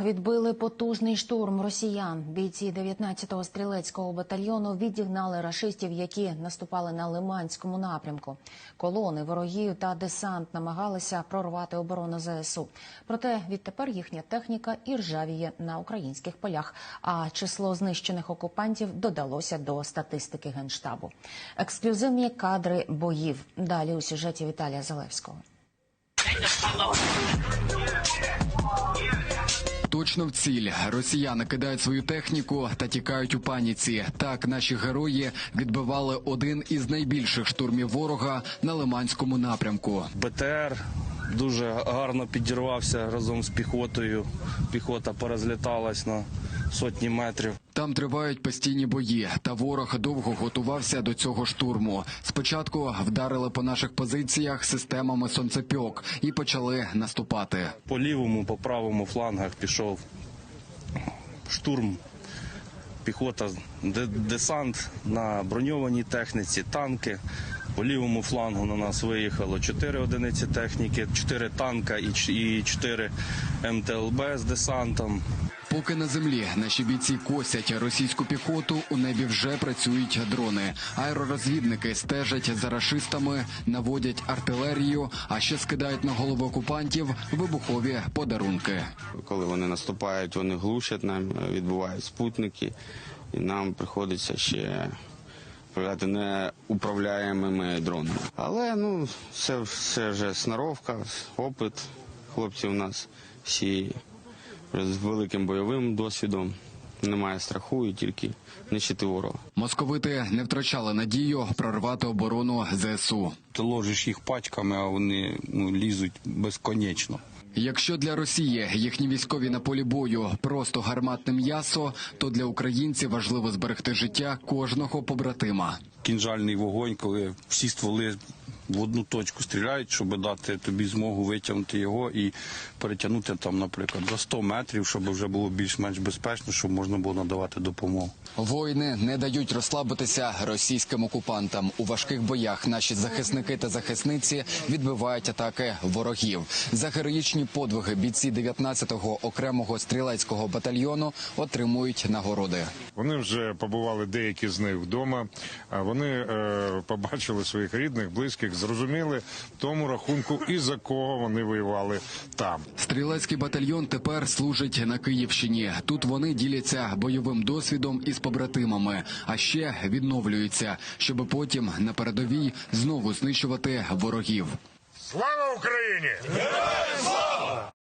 Відбили потужний штурм росіян. Бійці 19-го стрілецького батальйону відігнали рашистів, які наступали на Лиманському напрямку. Колони ворогів та десант намагалися прорвати оборону ЗСУ. Проте відтепер їхня техніка і ржавіє на українських полях. А число знищених окупантів додалося до статистики генштабу. Ексклюзивні кадри боїв. Далі у сюжеті Віталія Залевського. Точно в ціль росіяни кидають свою техніку та тікають у паніці. Так наші герої відбивали один із найбільших штурмів ворога на Лиманському напрямку. БТР дуже гарно підірвався разом з піхотою. Піхота порозліталась на сотні метрів. Там тривають постійні бої, та ворог довго готувався до цього штурму. Спочатку вдарили по наших позиціях системами сонцепьок і почали наступати. По лівому, по правому флангах пішов штурм. Піхота, де- десант на броньованій техніці, танки. По лівому флангу на нас виїхало 4 одиниці техніки, 4 танка і ч- 4 МТЛБ з десантом. Поки на землі наші бійці косять російську піхоту, у небі вже працюють дрони. Аеророзвідники стежать за рашистами, наводять артилерію, а ще скидають на голови окупантів вибухові подарунки. Коли вони наступають, вони глушать нам, відбувають спутники, і нам приходиться ще управляти неуправляємими дронами. Але ну, це все вже сноровка, опит. Хлопці у нас всі з великим бойовим досвідом. Немає страху і тільки нищити ворога. Московити не втрачали надію прорвати оборону ЗСУ. Ти ложиш їх пачками, а вони ну, лізуть безконечно. Якщо для Росії їхні військові на полі бою просто гарматне м'ясо, то для українців важливо зберегти життя кожного побратима. Кінжальний вогонь, коли всі стволи в одну точку стріляють, щоб дати тобі змогу витягнути його і перетягнути там, наприклад, за 100 метрів, щоб вже було більш-менш безпечно, щоб можна було надавати допомогу. Воїни не дають розслабитися російським окупантам. У важких боях наші захисники та захисниці відбивають атаки ворогів. За героїчні подвиги бійці 19-го окремого стрілецького батальйону отримують нагороди. Вони вже побували деякі з них вдома. а Вони е, побачили своїх рідних, близьких, зрозуміли в тому рахунку і за кого вони воювали там. Стрілецький батальйон тепер служить на Київщині. Тут вони діляться бойовим досвідом із побратимами, а ще відновлюються, щоб потім на передовій знову знищувати ворогів. Слава Україні! Героям слава!